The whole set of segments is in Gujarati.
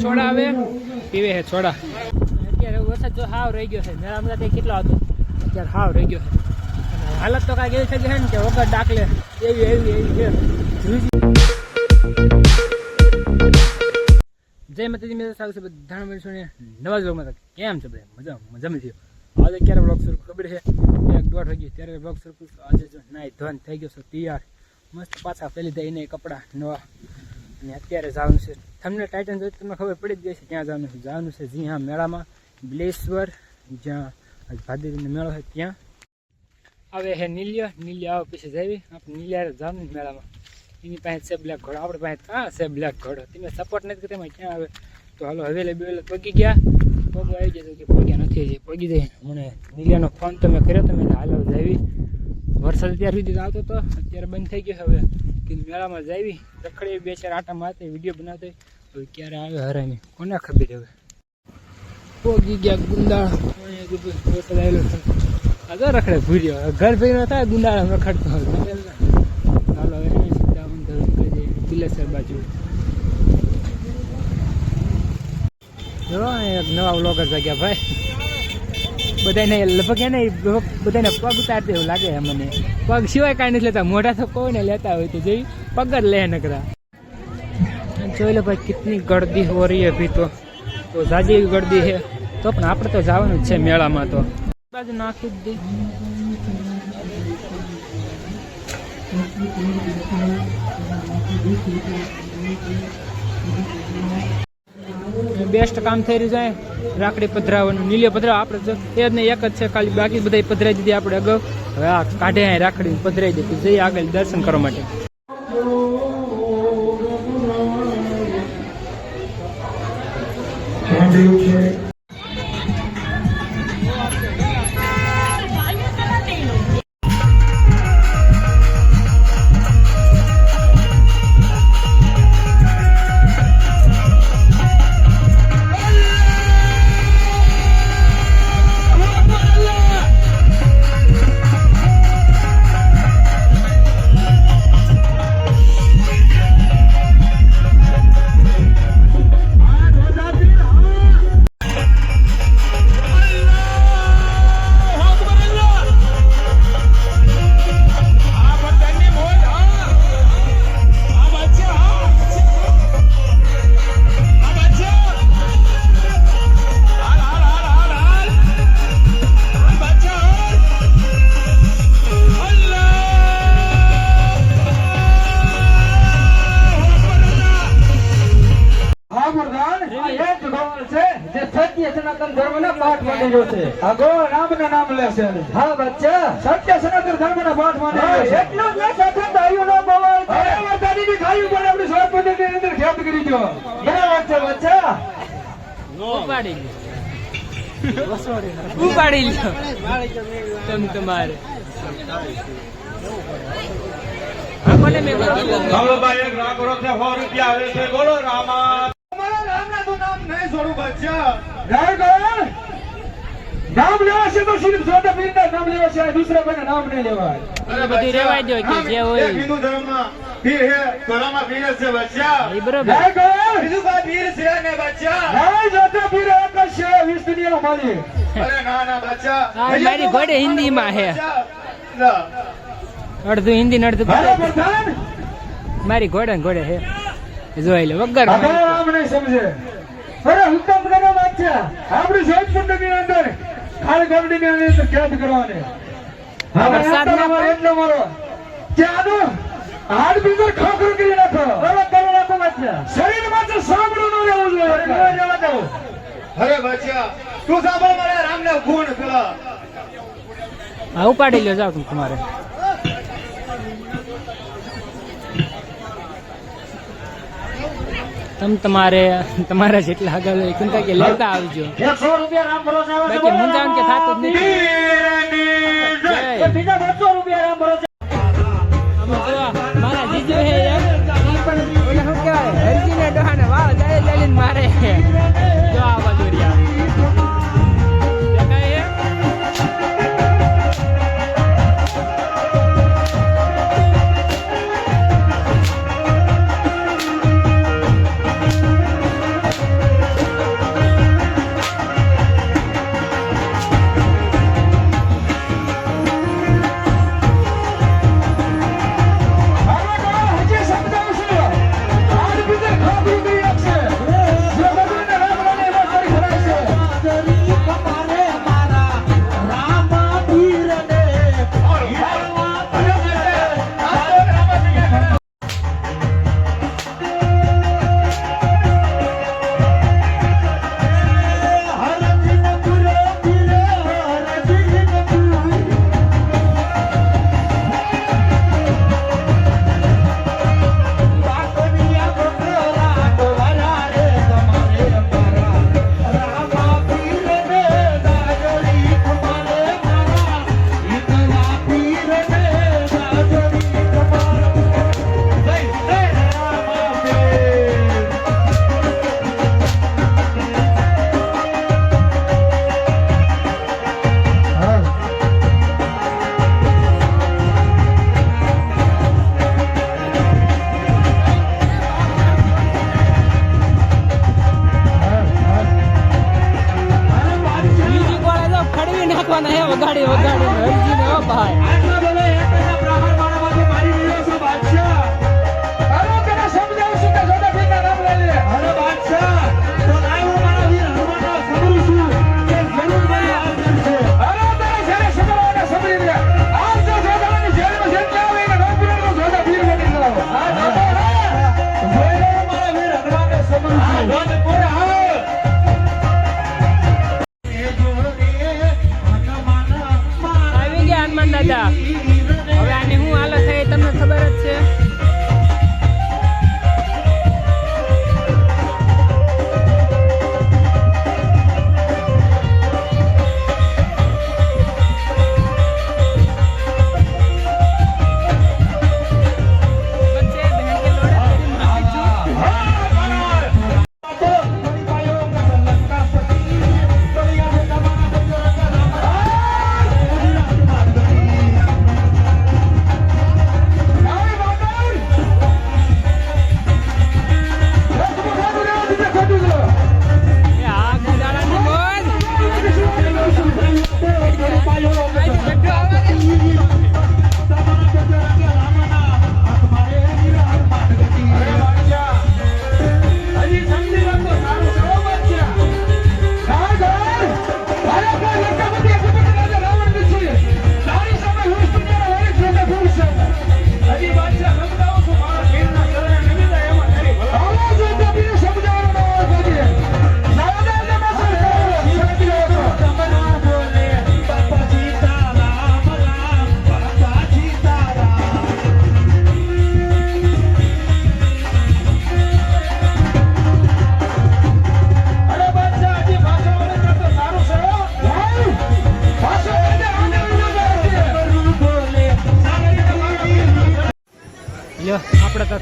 છોડા આવે પીવે હે છોડા. અત્યારે વરસાદ જો હાવ રહી ગયો છે. મેળામાં તે કેટલો હતો? અત્યારે હાવ રહી ગયો છે. હાલત તો કાંઈક એવી થઈ ગઈ છે કે વગર ડાકલે. એવી એવી એવી છે. જય માતાજી, મેં સારું છે બધાને મળીશું ને નવા બ્લોગમાં કેમ છે બધા? મજા મજામાં થયો આજે ક્યારે બ્લોગ શરૂ ખબર છે? એક દોઢ વાગી ત્યારે બ્લોગ શરૂ આજે જો નાઈ ધોન થઈ ગયો છે, તૈયાર. મસ્ત પાછા પહેલી દઈને કપડાં નવા. અને અત્યારે જવાનું છે. તમને ટાઇટન જોઈ તમને ખબર પડી જ ગઈ છે ક્યાં જવાનું છે. જવાનું છે જી હા મેળામાં, બિલેશ્વર, જ્યાં આજ ભાદરવીનો મેળો છે ત્યાં. આવે હે નીલ્ય નીલ્ય આવે પછી જઈ આપણે નીલ્યા જવાનું છે મેળામાં. એની પાસે છે બ્લેક ઘોડો. આપણે પાસે કાં છે બ્લેક ઘોડો? તમે સપોર્ટ નથી કરતા, એમાં ક્યાં આવે? તો હાલો હવેલે બેલે પગી ગયા. પગો આવી જશે કે પગ્યા નથી હજી, પગી જાય. મને નીલિયાનો ફોન તો મેં કર્યો, તમે હાલો જાવી. વરસાદ અત્યાર સુધી આવતો હતો. અત્યારે બંધ થઈ ગયો હવે કે મેળામાં જાવી રખડી બે ચાર આટા મારતા વીડિયો બનાવતો હવે ક્યારે આવે હરામી? કોને ખબર હવે? પોગી ગયા ગુંદાળ વરસાદ આવેલો આગળ રખડે ભૂર્યો. ઘર ભેગો થાય ગુંદાળા રખડતો ચાલો, હવે સીધા બિલેસર બાજુ. જો એક નવા વ્લોગર જગ્યા ભાઈ. બધાને લગભગ એને બધાને પગ ઉતારते એવું લાગે મને. પગ સિવાય કાંઈ નથી લેતા. મોઢા તો કોઈને લેતા હોય તો જઈ પગ જ લે નકરા. જોઈ લો ભાઈ કેટલી ગળદી હો રહી અભી તો. તો જાજી ગળદી છે તો પણ આપણે તો જવાનું જ છે મેળામાં તો. બાજુ નાખી જ દે. બેસ્ટ કામ થઈ રહ્યું છે રાખડી પધરાવાનું નીલે પધરાવ. આપણે એ જ નહીં એક જ છે, ખાલી બાકી બધા પધરાઈ દીધી. આપણે અગાઉ હવે આ કાઢે રાખડી પધરાઈ દીધી. જઈએ આગળ દર્શન કરવા માટે. હા માંડેલો છે. આ ગોળ નામ લે છે હા બચ્ચા. સત્ય સનાતન ધર્મના પાઠ માંડેલો એટલું જ મેં સાથે ન બોલાય. બરાબર દાદીની ખાયું પણ આપણી સ્વાદ પદ્ધતિની અંદર ખેત કરી દો બરાબર છે બચ્ચા. ઉપાડી તમ તમારે. આપણને મેં એક સો રૂપિયા આવે છે. બોલો રામા. રામના તો નામ નહીં છોડું બચ્ચા. ગોળ. નામ લેવા છે તો સિર્ફ સોદા પીરના નામ લેવા છે આ દૂસરા કોઈના નામ નહીં લેવા એ બધું રેવાય દો કે જે હોય. હિન્દુ ધર્મમાં પીર હે ધર્મમાં પીર છે બચ્ચા. એ બરોબર. હે કો બીજું કા પીર છે ને બચ્ચા? હે જોતા પીર એક છે વીસ દુનિયાનો માલિક અરે ના ના બચ્ચા. મારી ઘોડે હિન્દીમાં હે. અડધું હિન્દી ને અડધું પ્રધાન. મારી ઘોડે ને ઘોડે હે જોઈ લે વગર નહીં સમજે. અરે હુકમ કરો છે આપણી સોચ પદ્ધતિની અંદર. ખાલી અંદર કેદ કરવાની. એટલો મારો. આનું હાડ બીજર ખોખરું કરી નાખો. બરાબર કરી નાખો બાદશાહ શરીર માત્ર સાંભળું ન રહેવું જોઈએ. ન. અરે બચ્ચા તું સાંભળ મારા રામને ગુણ પેલા. હા ઉપાડી લ્યો તું તમારે. તમ તમારે તમારા જેટલા આગળ કેમ કે લેતા આવજો. બાકી મુંજાવન કે થાતું જ નથી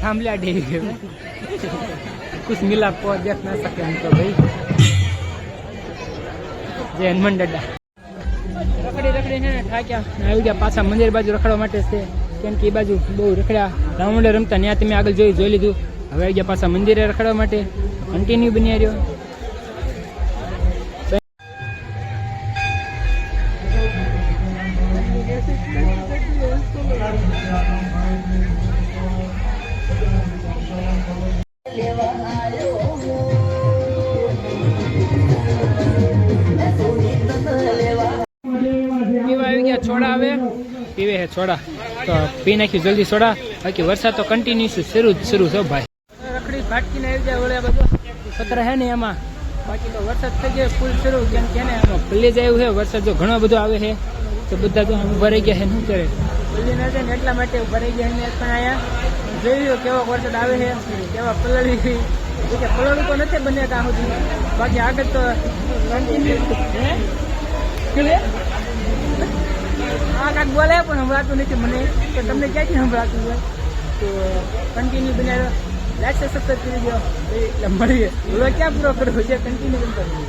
આપણે તો થાંભલ્યા ડેરી ગયો કુછ મિલા કો દેખ ના સકે हम तो भाई જય હનુમાન દાદા રખડી રખડી છે ને થાક્યા આવી ગયા પાછા મંદિર બાજુ રખડવા માટે છે કેમ કે એ બાજુ બહુ રખડ્યા રાવણે રમતા ત્યાં તમે આગળ જોઈ જોઈ લીધું હવે આવી ગયા પાછા મંદિરે રખડવા માટે કન્ટિન્યુ બની રહ્યો છોડા હવે. પીવે છે છોડા. તો પી નાખ્યું જલ્દી છોડા. બાકી વરસાદ તો કન્ટિન્યુ શરૂ જ શરૂ છે ભાઈ. રખડી ફાટકીને આવી જાય બધો સત્ર ને એમાં. બાકી તો વરસાદ થઈ ગયો ફૂલ શરૂ. કેમ કે ને આમાં ભલે જ આવ્યું છે વરસાદ જો ઘણો બધો આવે છે તો બધા તો ઊભા ગયા છે શું કરે? ના જાય ને એટલા માટે ભરાઈ ગયા છે પણ અહીંયા જોયું કેવો વરસાદ આવે છે, કેવા પલળી કે પલળું તો નથી બન્યા ત્યાં સુધી. બાકી આગળ તો આ કાંક બોલે પણ સંભળાતું નથી મને. તો તમને ક્યાંથી સંભળાતું હોય? તો કન્ટિન્યુ બનાવ્યો. લાઈક સત્તર કરી દો એટલે મળીએ. હવે ક્યાં પૂરો કરવો છે? કન્ટિન્યુ કરવું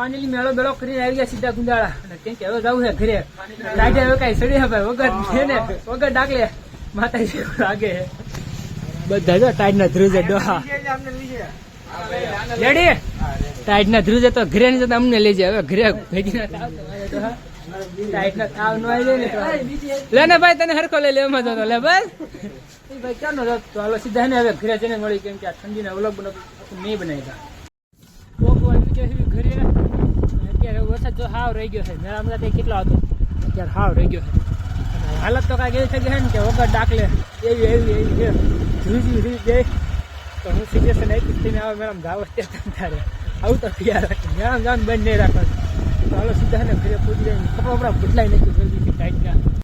ફાઇનલી મેળો બેળો કરીને આવી ગયા સીધા ગુંદાળા. અને હવે જવું છે ઘરે. ડાઢે હવે કઈ સડી હવે, વગર છે ને, વગર ડાકલે માતાજી લાગે બધા જો ટાઈડ ના ધ્રુજે ડોહા. રેડી ટાઈડ ના ધ્રુજે તો ઘરે ની જતા અમને લઈ જાય, હવે ઘરે ભેગી ના ના નો લે ને ભાઈ, તને હરખો લઈ લે, એમાં તો લે બસ. ભાઈ ક્યાં નો તો સીધા ને હવે ઘરે જઈને મળી, કેમ કે આ ઠંડીના અવલોકન નહીં બનાવી ઘરે વરસાદ જો હાવ રહી ગયો છે. મેળા બધા તે કેટલો હતો? અત્યારે હાવ રહી ગયો છે. હાલત તો કાંઈક એવી થઈ ગઈ છે ને કે વગર ડાકલે એવી એવી એવી છે. ધ્રુજી ધ્રુજી જાય તો હું સિચ્યુએશન આપીશ થઈને આવે મેડમ જાવ તે તમ તારે આવું તો તૈયાર રાખે. મેડમ જવાનું બંધ નહીં રાખવાનું. તો હાલો સીધા ને ઘરે પૂજી જાય કપડા બદલાઈ નાખ્યું જલ્દીથી ટાઈટ